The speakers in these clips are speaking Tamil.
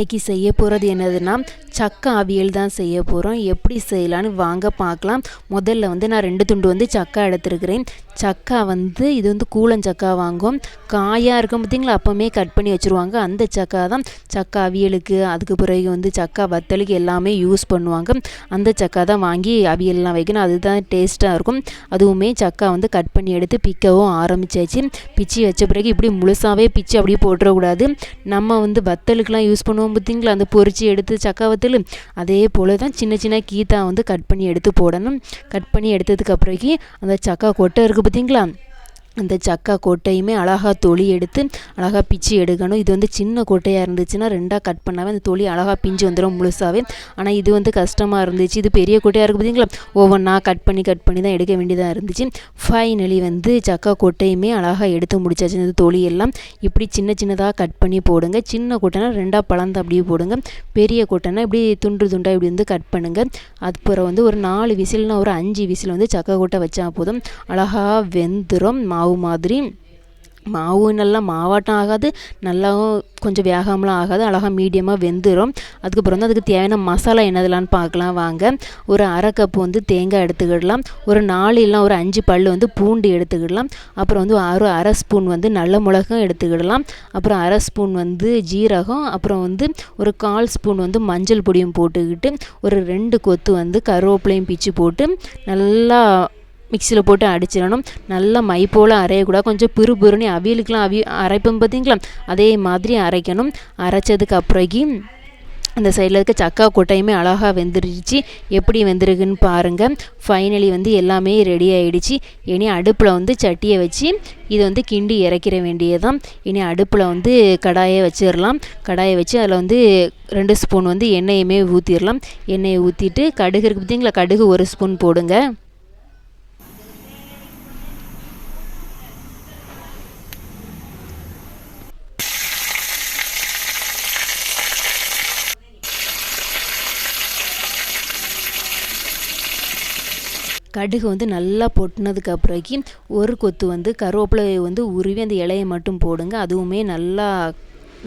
இன்னைக்கு செய்ய போகிறது என்னதுன்னா சக்கை அவியல் தான் செய்ய போகிறோம் எப்படி செய்யலான்னு வாங்க பார்க்கலாம். முதல்ல வந்து நான் ரெண்டு துண்டு வந்து சக்கா எடுத்துருக்கிறேன். சக்கா வந்து இது வந்து கூழஞ்சக்கா வாங்கும் காயாக இருக்கும் பார்த்தீங்களா அப்போவுமே கட் பண்ணி வச்சுருவாங்க. அந்த சக்கா தான் சக்கா அவியலுக்கு அதுக்கு பிறகு வந்து சக்கா வத்தலுக்கு எல்லாமே யூஸ் பண்ணுவாங்க. அந்த சக்கா தான் வாங்கி அவியல்லாம் வைக்கணும். அதுதான் டேஸ்ட்டாக இருக்கும். அதுவுமே சக்கா வந்து கட் பண்ணி எடுத்து பிக்கவும் ஆரம்பிச்சாச்சு. பிச்சு வச்ச பிறகு இப்படி முழுசாகவே பிச்சு அப்படியே போட்டுறக்கூடாது. நம்ம வந்து வத்தலுக்கெலாம் யூஸ் பண்ணுவோம். பார்த்தீங்களா அந்த பொரிச்சு எடுத்து சக்காவத்தில் அதே போல் தான் சின்ன சின்ன கீத்தா வந்து கட் பண்ணி எடுத்து போடணும். கட் பண்ணி எடுத்ததுக்கு அப்புறக்கி அந்த சக்கா கொட்டை இருக்குது பார்த்தீங்களா அந்த சக்கா கொட்டையுமே அழகாக தொளி எடுத்து அழகாக பிச்சு எடுக்கணும். இது வந்து சின்ன கொட்டையாக இருந்துச்சுன்னா ரெண்டாக கட் பண்ணாவே அந்த தொளி அழகாக பிஞ்சு வந்துடும் முழுசாகவே ஆனால் இது வந்து கஷ்டமாக இருந்துச்சு. இது பெரிய கொட்டையாக இருக்குது பார்த்தீங்களா ஒவ்வொன்றா கட் பண்ணி கட் பண்ணி தான் எடுக்க வேண்டியதாக இருந்துச்சு. ஃபைனலி வந்து சக்கா கொட்டையுமே அழகாக எடுத்து முடிச்சாச்சு. இந்த தொளி எல்லாம் இப்படி சின்ன சின்னதாக கட் பண்ணி போடுங்க. சின்ன கொட்டைனா ரெண்டாக பழந்து அப்படியே போடுங்க. பெரிய கொட்டைனா இப்படி துண்டு துண்டாக இப்படி வந்து கட் பண்ணுங்கள் அப்புறம் வந்து ஒரு நாலு விசில்னா ஒரு அஞ்சு விசில் வந்து சக்கா கொட்டை வச்சா போதும். அழகாக வெந்துடும் மாவு மாவு மாதிரி. மாவு நல்லா மாவாட்டம் ஆகாது. நல்லாவும் கொஞ்சம் வேகாமலாம் ஆகாது. அழகாக மீடியமாக வெந்துடும் அதுக்கப்புறம் வந்து அதுக்கு தேவையான மசாலா என்னதுலான்னு பார்க்கலாம் வாங்க. ஒரு அரை கப்பு வந்து தேங்காய் எடுத்துக்கிடலாம். ஒரு நாலு இல்லை ஒரு அஞ்சு பல் வந்து பூண்டு எடுத்துக்கிடலாம். அப்புறம் வந்து ஒரு அரை ஸ்பூன் வந்து நல்ல மிளகும் எடுத்துக்கிடலாம். அப்புறம் அரை ஸ்பூன் வந்து ஜீரகம். அப்புறம் வந்து ஒரு கால் ஸ்பூன் வந்து மஞ்சள் பொடியும் போட்டுக்கிட்டு ஒரு ரெண்டு கொத்து வந்து கருவேப்பிலையும் பிச்சு போட்டு நல்லா மிக்சியில் போட்டு அடிச்சிடணும். நல்லா மை போல் அரையக்கூடாது. கொஞ்சம் பிறு பிறுனி அவியலுக்கெலாம் அவி அரைப்போம் பார்த்தீங்களா? அதே மாதிரி அரைக்கணும். அரைச்சதுக்கு அப்புறக்கி அந்த சைடில் இருக்க சக்கா கொட்டையுமே அழகாக வெந்துருச்சு. எப்படி வெந்திருக்குன்னு பாருங்கள் ஃபைனலி வந்து எல்லாமே ரெடி ஆகிடுச்சு இனி அடுப்பில் வந்து சட்டியை வச்சு இதை வந்து கிண்டி இறக்கிற வேண்டியதான் இனி அடுப்பில் வந்து கடாயை வச்சிடலாம். கடாயை வச்சு அதில் வந்து ரெண்டு ஸ்பூன் வந்து எண்ணெயுமே ஊற்றிடலாம் எண்ணெயை ஊற்றிட்டு கடுகு இருக்குது பார்த்தீங்களா? கடுகு ஒரு ஸ்பூன் போடுங்க. கடுகு வந்து நல்லா பொட்டினதுக்கு அப்புறக்கி ஒரு கொத்து வந்து கருவேப்பிலை வந்து உருவி அந்த இலையை மட்டும் போடுங்க. அதுவுமே நல்லா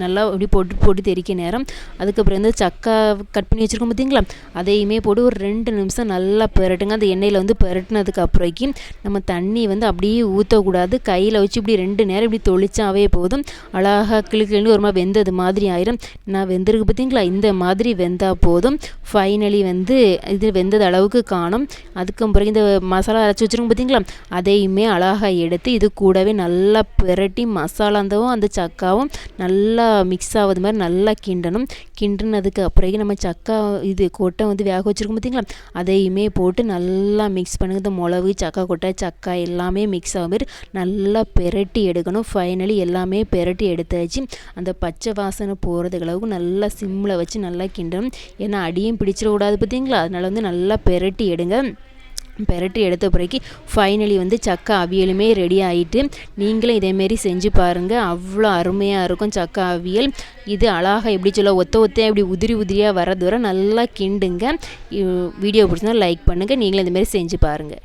நல்லா இப்படி போட்டு போட்டு தெறிக்க நேரம். அதுக்கப்புறம் வந்து சக்கா கட் பண்ணி வச்சுருக்கோம் பார்த்தீங்களா அதையுமே போட்டு ஒரு ரெண்டு நிமிஷம் நல்லா பெரட்டுங்க. அந்த எண்ணெயில் வந்து பெரட்டினதுக்கு அப்புறக்கி நம்ம தண்ணி வந்து அப்படியே ஊற்றக்கூடாது கையில் வச்சு இப்படி ரெண்டு நேரம் இப்படி தொளிச்சாவே போதும். அழகாக கிளு கிளு ஒரு மாதிரி வெந்தது மாதிரி ஆயிரும். நான் வெந்திருக்கு பார்த்தீங்களா இந்த மாதிரி வெந்தால் போதும். ஃபைனலி வந்து இது வெந்தது அளவுக்கு காணும். அதுக்கும் பிறகு இந்த மசாலா அரைச்சி வச்சுருக்கோம் பார்த்தீங்களா அதையுமே அழகாக எடுத்து இது கூடவே நல்லா பெரட்டி மசாலாந்தவும் அந்த சக்காவும் நல்லா நல்லா மிக்ஸ் ஆகுது மாதிரி நல்லா கிண்டணும். கிண்டினதுக்கு அப்புறம் நம்ம சக்கா இது கொட்டை வந்து வேக வச்சுருக்கோம் பார்த்திங்களா அதையுமே போட்டு நல்லா மிக்ஸ் பண்ணுங்க. இந்த மிளகு சக்கா கொட்டை சக்கா எல்லாமே மிக்ஸ் ஆகும் மாதிரி நல்லா பெரட்டி எடுக்கணும். ஃபைனலி எல்லாமே பெரட்டி எடுத்தாச்சு. அந்த பச்சை வாசனை போகிறதுக்கு அளவுக்கு நல்லா சிம்மில் வச்சு நல்லா கிண்டணும். ஏன்னா அடியும் பிடிச்சிடக்கூடாது பார்த்தீங்களா அதனால் வந்து நல்லா பெரட்டி எடுங்க. பெரட்டி எடுத்த பிறகு ஃபைனலி வந்து சக்கா அவியலுமே ரெடி ஆகிட்டு நீங்களும் இதேமாரி செஞ்சு பாருங்கள் அவ்வளோ அருமையாக இருக்கும் சக்கா அவியல். இது அழகாக எப்படி சொல்ல ஒத்த ஒத்தையாக இப்படி உதிரி உதிரியாக வர தூரம் நல்லா கிண்டுங்க. வீடியோ பிடிச்சிருந்தா லைக் பண்ணுங்கள் நீங்களும் இந்தமாரி செஞ்சு பாருங்கள்